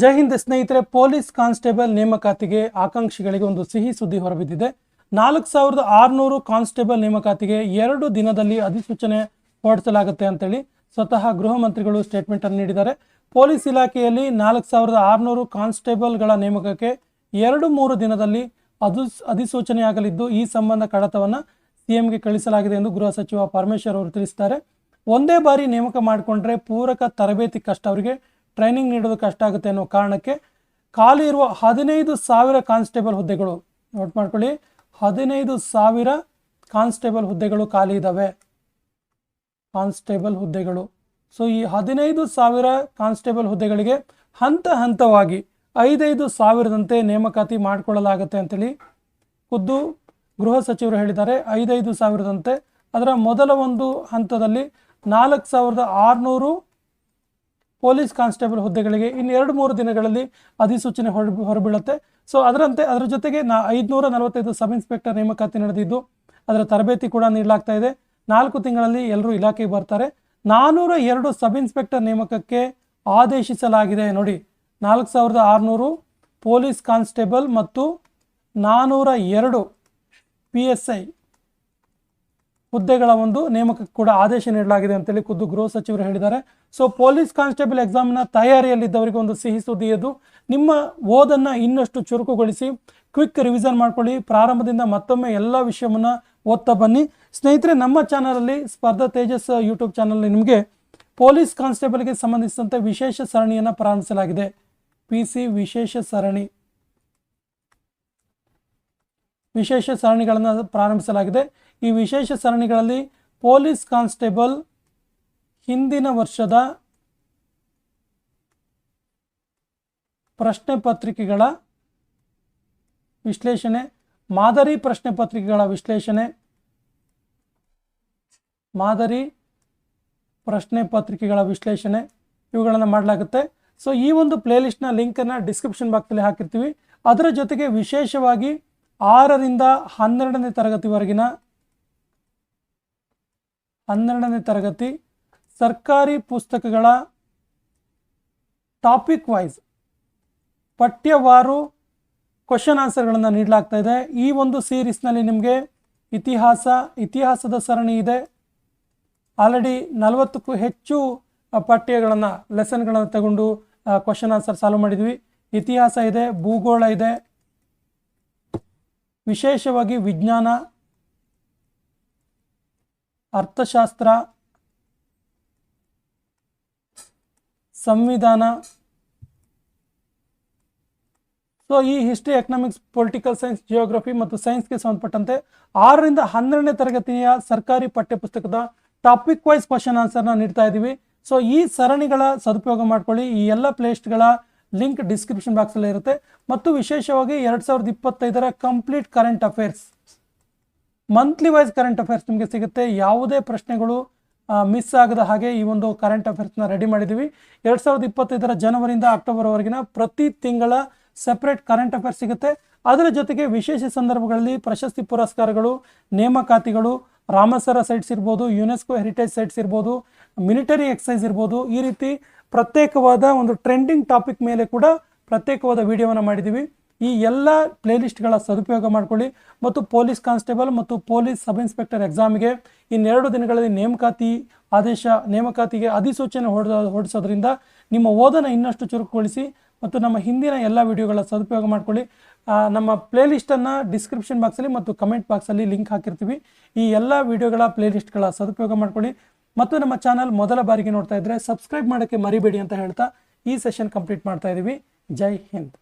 ಜೈ ಹಿಂದ್ ಸ್ನೇಹಿತರೆ, police constable ನೇಮಕಾತಿಗೆ ಆಕಾಂಕ್ಷಿಗಳಿಗೆ ಒಂದು ಸಿಹಿ ಸುದ್ದಿ ಹೊರಬಿದ್ದಿದೆ. ನಾಲ್ಕು ಸಾವಿರದ ಆರುನೂರು ಕಾನ್ಸ್ಟೇಬಲ್ ನೇಮಕಾತಿಗೆ ಎರಡು ದಿನದಲ್ಲಿ ಅಧಿಸೂಚನೆ ಹೊರಡಿಸಲಾಗುತ್ತೆ ಅಂತೇಳಿ ಸ್ವತಃ ಗೃಹ ಮಂತ್ರಿಗಳು ಸ್ಟೇಟ್ಮೆಂಟ್ ಅನ್ನು ನೀಡಿದ್ದಾರೆ. ಪೊಲೀಸ್ ಇಲಾಖೆಯಲ್ಲಿ ನಾಲ್ಕು ಸಾವಿರದ ಆರುನೂರು ಕಾನ್ಸ್ಟೇಬಲ್ಗಳ ನೇಮಕಕ್ಕೆ ಎರಡು ಮೂರು ದಿನದಲ್ಲಿ ಅದು ಅಧಿಸೂಚನೆಯಾಗಲಿದ್ದು, ಈ ಸಂಬಂಧ ಕಡತವನ್ನು ಸಿಎಂಗೆ ಕಳಿಸಲಾಗಿದೆ ಎಂದು ಗೃಹ ಸಚಿವ ಪರಮೇಶ್ವರ್ ಅವರು ತಿಳಿಸಿದ್ದಾರೆ. ಒಂದೇ ಬಾರಿ ನೇಮಕ ಮಾಡಿಕೊಂಡ್ರೆ ಪೂರಕ ತರಬೇತಿ ಕಷ್ಟ ಅವರಿಗೆ ಟ್ರೈನಿಂಗ್ ನೀಡೋದು ಕಷ್ಟ ಆಗುತ್ತೆ ಅನ್ನೋ ಕಾರಣಕ್ಕೆ ಖಾಲಿ ಇರುವ ಹದಿನೈದು ಸಾವಿರ ಕಾನ್ಸ್ಟೇಬಲ್ ಹುದ್ದೆಗಳು ನೋಟ್ ಮಾಡ್ಕೊಳ್ಳಿ, ಹದಿನೈದು ಸಾವಿರ ಕಾನ್ಸ್ಟೇಬಲ್ ಹುದ್ದೆಗಳು ಖಾಲಿ ಇದ್ದಾವೆ ಕಾನ್ಸ್ಟೇಬಲ್ ಹುದ್ದೆಗಳು. ಸೊ ಈ ಹದಿನೈದು ಸಾವಿರ ಕಾನ್ಸ್ಟೇಬಲ್ ಹುದ್ದೆಗಳಿಗೆ ಹಂತ ಹಂತವಾಗಿ ಐದೈದು ಸಾವಿರದಂತೆ ನೇಮಕಾತಿ ಮಾಡಿಕೊಳ್ಳಲಾಗುತ್ತೆ ಅಂತೇಳಿ ಖುದ್ದು ಗೃಹ ಸಚಿವರು ಹೇಳಿದ್ದಾರೆ. ಐದೈದು ಸಾವಿರದಂತೆ. ಅದರ ಮೊದಲ ಒಂದು ಹಂತದಲ್ಲಿ ನಾಲ್ಕು ಸಾವಿರದ ಆರುನೂರು ಪೊಲೀಸ್ ಕಾನ್ಸ್ಟೇಬಲ್ ಹುದ್ದೆಗಳಿಗೆ ಇನ್ನು ಎರಡು ಮೂರು ದಿನಗಳಲ್ಲಿ ಅಧಿಸೂಚನೆ ಹೊರ ಹೊರಬೀಳುತ್ತೆ. ಸೊ ಅದರಂತೆ ಅದರ ಜೊತೆಗೆ ನಾ ಐದುನೂರ ನಲವತ್ತೈದು ಸಬ್ ಇನ್ಸ್ಪೆಕ್ಟರ್ ನೇಮಕಾತಿ ನಡೆದಿದ್ದು, ಅದರ ತರಬೇತಿ ಕೂಡ ನೀಡಲಾಗ್ತಾ ಇದೆ. ನಾಲ್ಕು ತಿಂಗಳಲ್ಲಿ ಎಲ್ಲರೂ ಇಲಾಖೆಗೆ ಬರ್ತಾರೆ. ನಾನ್ನೂರ ಎರಡು ಸಬ್ ಇನ್ಸ್ಪೆಕ್ಟರ್ ನೇಮಕಕ್ಕೆ ಆದೇಶಿಸಲಾಗಿದೆ ನೋಡಿ. ನಾಲ್ಕು ಸಾವಿರದ ಆರುನೂರು ಪೊಲೀಸ್ ಕಾನ್ಸ್ಟೇಬಲ್ ಮತ್ತು ನಾನ್ನೂರ ಎರಡು ಪಿ ಎಸ್ ಐ ಹುದ್ದೆಗಳ ಒಂದು ನೇಮಕಕ್ಕೆ ಕೂಡ ಆದೇಶ ನೀಡಲಾಗಿದೆ ಅಂತೇಳಿ ಖುದ್ದು ಗೃಹ ಸಚಿವರು ಹೇಳಿದ್ದಾರೆ. ಸೊ ಪೊಲೀಸ್ ಕಾನ್ಸ್ಟೇಬಲ್ ಎಕ್ಸಾಮ್ನ ತಯಾರಿಯಲ್ಲಿದ್ದವರಿಗೆ ಒಂದು ಸಿಹಿ ಸುದ್ದಿ ಇದು ನಿಮ್ಮ ಓದನ್ನು ಇನ್ನಷ್ಟು ಚುರುಕುಗೊಳಿಸಿ ಕ್ವಿಕ್ ರಿವಿಷನ್ ಮಾಡ್ಕೊಳ್ಳಿ, ಪ್ರಾರಂಭದಿಂದ ಮತ್ತೊಮ್ಮೆ ಎಲ್ಲ ವಿಷಯವನ್ನು ಓದ್ತಾ ಬನ್ನಿ. ಸ್ನೇಹಿತರೆ, ನಮ್ಮ ಚಾನಲಲ್ಲಿ ಸ್ಪರ್ಧಾ ತೇಜಸ್ ಯೂಟ್ಯೂಬ್ ಚಾನಲ್ ನಿಮಗೆ ಪೊಲೀಸ್ ಕಾನ್ಸ್ಟೇಬಲ್ಗೆ ಸಂಬಂಧಿಸಿದಂತೆ ವಿಶೇಷ ಸರಣಿಯನ್ನು ಪ್ರಾರಂಭಿಸಲಾಗಿದೆ. ಪಿ ಸಿ ವಿಶೇಷ ಸರಣಿ. ವಿಶೇಷ ಸರಣಿಗಳನ್ನು ಪ್ರಾರಂಭಿಸಲಾಗಿದೆ. ಈ ವಿಶೇಷ ಸರಣಿಗಳಲ್ಲಿ ಪೊಲೀಸ್ ಕಾನ್ಸ್ಟೇಬಲ್ ಹಿಂದಿನ ವರ್ಷದ ಪ್ರಶ್ನೆ ಪತ್ರಿಕೆಗಳ ವಿಶ್ಲೇಷಣೆ, ಮಾದರಿ ಪ್ರಶ್ನೆ ಪತ್ರಿಕೆಗಳ ವಿಶ್ಲೇಷಣೆ, ಮಾದರಿ ಪ್ರಶ್ನೆ ಪತ್ರಿಕೆಗಳ ವಿಶ್ಲೇಷಣೆ ಇವುಗಳನ್ನು ಮಾಡಲಾಗುತ್ತೆ. ಸೊ ಈ ಒಂದು ಪ್ಲೇಲಿಸ್ಟ್ನ ಲಿಂಕನ್ನು ಡಿಸ್ಕ್ರಿಪ್ಷನ್ ಬಾಕ್ಸಲ್ಲಿ ಹಾಕಿರ್ತೀವಿ. ಅದರ ಜೊತೆಗೆ ವಿಶೇಷವಾಗಿ ಆರರಿಂದ ಹನ್ನೆರಡನೇ ತರಗತಿವರೆಗಿನ ಹನ್ನೆರಡನೇ ತರಗತಿ, ಸರ್ಕಾರಿ ಪುಸ್ತಕಗಳ ಟಾಪಿಕ್ ವೈಸ್ ಪಠ್ಯವಾರು ಕ್ವಶನ್ ಆನ್ಸರ್ಗಳನ್ನು ನೀಡಲಾಗ್ತಾ ಇದೆ. ಈ ಒಂದು ಸೀರೀಸ್ನಲ್ಲಿ ನಿಮಗೆ ಇತಿಹಾಸ, ಇತಿಹಾಸದ ಸರಣಿ ಇದೆ. ಆಲ್ರೆಡಿ ನಲವತ್ತಕ್ಕೂ ಹೆಚ್ಚು ಪಠ್ಯಗಳನ್ನು ಲೆಸನ್ಗಳನ್ನು ತಗೊಂಡು ಕ್ವಶನ್ ಆನ್ಸರ್ ಸಾಲ್ವ್ ಮಾಡಿದ್ವಿ. ಇತಿಹಾಸ ಇದೆ, ಭೂಗೋಳ ಇದೆ. ವಿಶೇಷವಾಗಿ ವಿಜ್ಞಾನ ಅರ್ಥಶಾಸ್ತ್ರ ಸಂವಿಧಾನ. ಸೊ ಈ history economics political science geography ಮತ್ತು ಸೈನ್ಸ್ಗೆ ಸಂಬಂಧಪಟ್ಟಂತೆ ಆರರಿಂದ ಹನ್ನೆರಡನೇ ತರಗತಿಯ ಸರ್ಕಾರಿ ಪಠ್ಯಪುಸ್ತಕದ ಟಾಪಿಕ್ ವೈಸ್ ಕ್ವಶನ್ ಆನ್ಸರ್ನ ನೀಡ್ತಾ ಇದ್ದೀವಿ ಸೊ ಈ ಸರಣಿಗಳ ಸದುಪಯೋಗ ಮಾಡ್ಕೊಳ್ಳಿ. ಈ ಎಲ್ಲ ಪ್ಲೇಸ್ಟ್ಗಳ ಲಿಂಕ್ ಡಿಸ್ಕ್ರಿಪ್ಷನ್ ಬಾಕ್ಸಲ್ಲಿ ಇರುತ್ತೆ. ಮತ್ತು ವಿಶೇಷವಾಗಿ ಎರಡು ಸಾವಿರದ ಇಪ್ಪತ್ತೈದರ complete current affairs monthly wise current affairs ನಿಮಗೆ ಸಿಗುತ್ತೆ. ಯಾವುದೇ ಪ್ರಶ್ನೆಗಳು ಮಿಸ್ ಆಗದ ಹಾಗೆ ಈ ಒಂದು ಕರೆಂಟ್ ಅಫೇರ್ಸ್ನ ರೆಡಿ ಮಾಡಿದ್ದೀವಿ ಎರಡು ಸಾವಿರದ ಇಪ್ಪತ್ತೈದರ ಜನವರಿಯಿಂದ ಅಕ್ಟೋಬರ್ವರೆಗಿನ ಪ್ರತಿ ತಿಂಗಳ ಸೆಪ್ರೇಟ್ ಕರೆಂಟ್ ಅಫೇರ್ಸ್ ಸಿಗುತ್ತೆ. ಅದರ ಜೊತೆಗೆ ವಿಶೇಷ ಸಂದರ್ಭಗಳಲ್ಲಿ ಪ್ರಶಸ್ತಿ ಪುರಸ್ಕಾರಗಳು, ನೇಮಕಾತಿಗಳು, ರಾಮಸರ ಸೈಟ್ಸ್ ಇರ್ಬೋದು ಯುನೆಸ್ಕೋ ಹೆರಿಟೇಜ್ ಸೈಟ್ಸ್ ಇರ್ಬೋದು ಮಿಲಿಟರಿ ಎಕ್ಸೈಸ್ ಇರ್ಬೋದು, ಈ ರೀತಿ ಪ್ರತ್ಯೇಕವಾದ ಒಂದು ಟ್ರೆಂಡಿಂಗ್ ಟಾಪಿಕ್ ಮೇಲೆ ಕೂಡ ಪ್ರತ್ಯೇಕವಾದ ವಿಡಿಯೋವನ್ನು ಮಾಡಿದ್ದೀವಿ ಈ ಎಲ್ಲ ಪ್ಲೇಲಿಸ್ಟ್ಗಳ ಸದುಪಯೋಗ ಮಾಡಿಕೊಳ್ಳಿ ಮತ್ತು ಪೊಲೀಸ್ ಕಾನ್ಸ್ಟೇಬಲ್ ಮತ್ತು ಪೊಲೀಸ್ ಸಬ್ ಇನ್ಸ್ಪೆಕ್ಟರ್ ಎಕ್ಸಾಮ್ಗೆ ಇನ್ನೆರಡು ದಿನಗಳಲ್ಲಿ ನೇಮಕಾತಿ ಆದೇಶ, ನೇಮಕಾತಿಗೆ ಅಧಿಸೂಚನೆ ಹೊಡೆದ ಹೊರಡಿಸೋದ್ರಿಂದ ನಿಮ್ಮ ಓದನ್ನು ಇನ್ನಷ್ಟು ಚುರುಕುಗೊಳಿಸಿ ಮತ್ತು ನಮ್ಮ ಹಿಂದಿನ ಎಲ್ಲ ವಿಡಿಯೋಗಳ ಸದುಪಯೋಗ ಮಾಡ್ಕೊಳ್ಳಿ. ನಮ್ಮ ಪ್ಲೇಲಿಸ್ಟನ್ನು ಡಿಸ್ಕ್ರಿಪ್ಷನ್ ಬಾಕ್ಸಲ್ಲಿ ಮತ್ತು ಕಮೆಂಟ್ ಬಾಕ್ಸಲ್ಲಿ ಲಿಂಕ್ ಹಾಕಿರ್ತೀವಿ. ಈ ಎಲ್ಲ ವಿಡಿಯೋಗಳ ಪ್ಲೇಲಿಸ್ಟ್ಗಳ ಸದುಪಯೋಗ ಮಾಡ್ಕೊಳ್ಳಿ. ಮತ್ತು ನಮ್ಮ ಚಾನಲ್ ಮೊದಲ ಬಾರಿಗೆ ನೋಡ್ತಾ ಇದ್ದರೆ ಸಬ್ಸ್ಕ್ರೈಬ್ ಮಾಡೋಕ್ಕೆ ಮರಿಬೇಡಿ ಅಂತ ಹೇಳ್ತಾ ಈ ಸೆಷನ್ ಕಂಪ್ಲೀಟ್ ಮಾಡ್ತಾ ಇದ್ದೀವಿ ಜೈ ಹಿಂದ್.